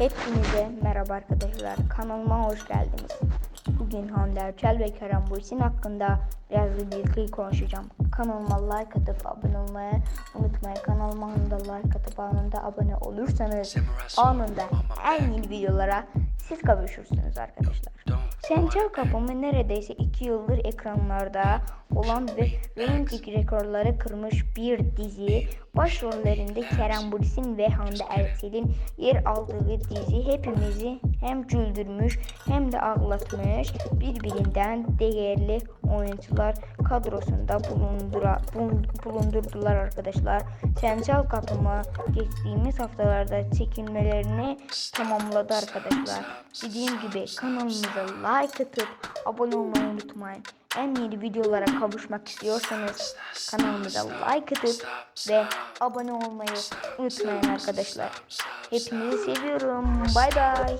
Hepinize merhaba arkadaşlar. Kanalıma hoş geldiniz. Bugün Hande Erçel ve Kerem Bürsin hakkında biraz bilgi konuşacağım. Kanalıma like atıp abone olmayı unutmayın. Kanalıma anında like atıp anında abone olursanız anında en yeni videolara siz kavuşursunuz arkadaşlar. Sencer Kapımı neredeyse 2 yıldır ekranlarda olan ve reyting rekorları kırmış bir dizi. Başrollerinde Kerem Bürsin ve Hande Erçel'in yer aldığı dizi hepimizi hem güldürmüş hem de ağlatmış. Birbirinden değerli oyuncular kadrosunda bulundura, bulun- bulundurdular arkadaşlar. Sencal Kapımı geçtiğimiz haftalarda çekilmelerini tamamladı arkadaşlar. Dediğim gibi kanalımıza like atıp abone olmayı unutmayın. En yeni videolara kavuşmak istiyorsanız kanalımıza like atıp ve abone olmayı unutmayın arkadaşlar. Hepinizi seviyorum. Bay bay.